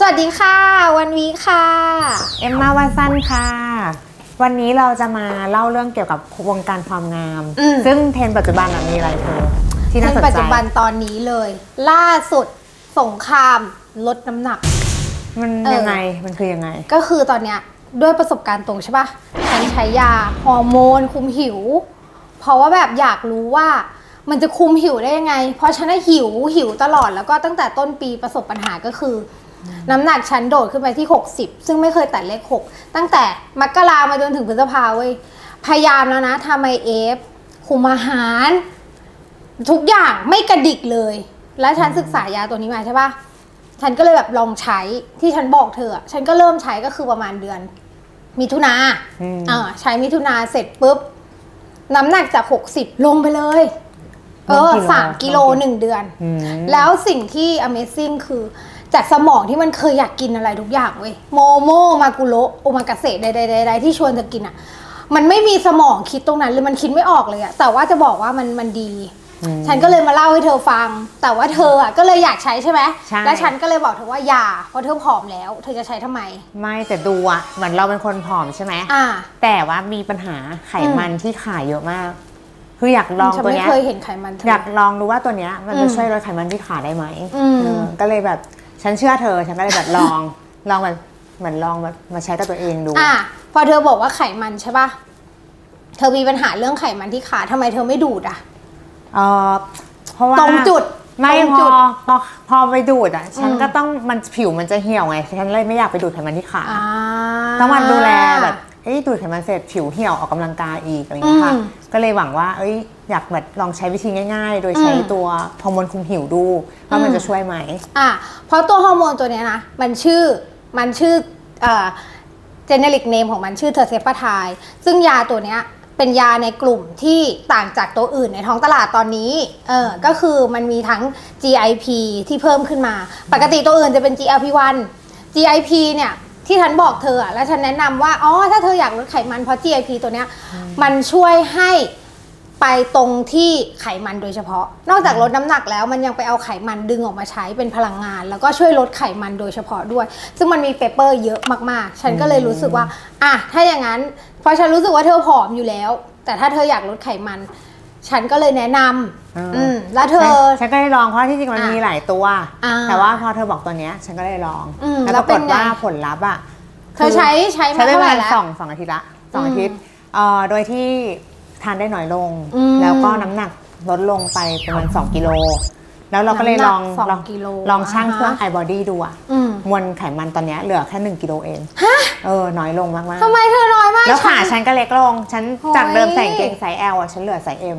สวัสดีค่ะ วันวีค่ะ เอ็มมาวันสั้นค่ะ วันนี้เราจะมาเล่าเรื่องเกี่ยวกับวงการความงาม อืม ซึ่งเทรนด์ปัจจุบันอะมีอะไรเธอที่น่าสนในใจปัจจุบันตอนนี้เลย ล่าสุดสงครามลดน้ำหนัก มันเออ ยังไงมันคือยังไง ก็คือตอนเนี้ยด้วยประสบการณ์ตรงใช่ปะฉันใช้ยาฮอร์โมนคุมหิว เพราะว่าแบบอยากรู้ว่า มันจะคุมหิวได้ยังไง เพราะฉันน่ะหิวหิวตลอดแล้วก็ตั้งแต่ต้นปีประสบปัญหาก็คืออน้ำหนักฉันโดดขึ้นไปที่ 60 ซึ่งไม่เคยแตัดเลข 6 ตั้งแต่มกรามาจนถึงพฤษภาเว้ยพยายามแล้วนะทำไอเอฟคุมอาหาร ทุกอย่างไม่กระดิกเลย แล้วฉันศึกษายาตัวนี้มาใช่ปะฉันก็เลยแบบลองใช้ที่ฉันบอกเธออะฉันก็เริ่มใช้ก็คือประมาณเดือน มิถุนาอืมอ่าใช้มิถุนาเสร็จปุ๊บ น้ำหนักจาก 60 ลงไปเลย เออลงกี่โลสามกิโลลงกี่หนึ่งเดือนอืมแล้วสิ่งที่ Amazing คือจากสมองที่มันเคยอยากกินอะไรทุกอย่างเว้ยโมโมมากุโระโอมากาเสะใดๆๆๆที่ชวนเธอกินอะ มันไม่มีสมองคิดตรงนั้นเลยมันคิดไม่ออกเลยอะแต่ว่าจะบอกว่ามันมันดีอืมฉันก็เลยมาเล่าให้เธอฟัง แต่ว่าเธออะก็เลยอยากใช้ใช่ไหมใช่แล้วฉันก็เลยบอกเธอว่าอย่าเพราะเธอผอมแล้ว เธอจะใช้ทำไม ไม่แต่ดูอะเหมือนเราเป็นคนผอมใช่ไหมอ่าแต่ว่ามีปัญหาไขมันที่ขาเยอะมาก คืออยากลองฉันตัวไม่เนี้ยเคยเห็นไขมันเธออยากลองดูว่าตัวเนี้ยมันจะอืมช่วยลดไขมันที่ขาได้ไหมอืมเออก็เลยแบบฉันเชื่อเธอ ฉันก็เลยแบบลองลองแบบเหมือนลองแบบมาใช้กับตัวเองดูอะพอเธอบอกว่าไขมันใช่ป่ะเธอมีปัญหาเรื่องไขมันที่ขาทำไมเธอไม่ดูดอะเออเพราะว่าตรงจุดไม่ตรงพจุอดพอพอไปดูดอะ ฉันอืมก็ต้องมันผิวมันจะเหี่ยวไง ฉันเลยไม่อยากไปดูดไขมันที่ขาอ่าต้องมาดูแลแบบเอ้ยดูดไขมันเสร็จผิวเหี่ยวออกกำลังกายอีกอะไรอย่างเงี้ยค่ะอืมก็เลยหวังว่า เอ้ยอยากแบบลองใช้วิธีง่าย ๆ โดยใช้อืมตัวฮอร์โมนคุมหิวดูว่ามันอืมจะช่วยไหมอะเพราะตัวฮอร์โมนตัวเนี้ยนะมันชื่อมันชื่อเอ่อ generic name ของมันชื่อเทอร์เซปาไทซึ่งยาตัวเนี้ยเป็นยาในกลุ่มที่ต่างจากตัวอื่นในท้องตลาดตอนนี้ เออ ก็คือมันมีทั้ง GIP ที่เพิ่มขึ้นมา ปกติตัวอื่นจะเป็น GLP-1 GIP เนี่ย ที่ฉันบอกเธออะแล้วฉันแนะนำว่าอ๋อถ้าเธออยากลดไขมันเพราะ GIP ตัวเนี้ยมันช่วยให้ไปตรงที่ไขมันโดยเฉพาะ นอกจากลดน้ำหนักแล้วมันยังไปเอาไขมันดึงออกมาใช้เป็นพลังงาน แล้วก็ช่วยลดไขมันโดยเฉพาะด้วย ซึ่งมันมีเปเปอร์เยอะมากๆ ฉันก็เลยรู้สึกว่าอะถ้าอย่างนั้นเพราะฉันรู้สึกว่าเธอผอมอยู่แล้ว แต่ถ้าเธออยากลดไขมัน ฉันก็เลยแนะนำ อ่าอืมแล้วเธอฉันก็ได้ลองเพราะที่จริงมันอะมีหลายตัว อ่าแต่ว่าพอเธอบอกตัวเนี้ยฉันก็ได้ลองอืมแล้วแล้วปรากฏเป็นไง ว่าผลลัพธ์อะเธอใช้ใช้มาใช้ได้เท่าปไหระร่มาณแล้ว สองสองอาทิตย์ละสองอาทิตย์เอ่อโดยที่ทานได้น้อยลง อืมแล้วก็น้ำหนักลดลงไปประมาณ2กิโลแล้วเราก็เลยลองน้ำหนักสองลองกิโลลองชั่งอ่าฮะ เครื่องไอบอดี้ดูอะอืมมวลไขมันตอนเนี้ยเหลือแค่1กิโลเองเออน้อยลงมากทำไมเธอน้อยมากๆแล้วขาฉัน ฉันก็เล็กลง ฉันโอ้ยจากเดิมใส่กางเกงไซส์ L อะฉันเหลือไซส์ M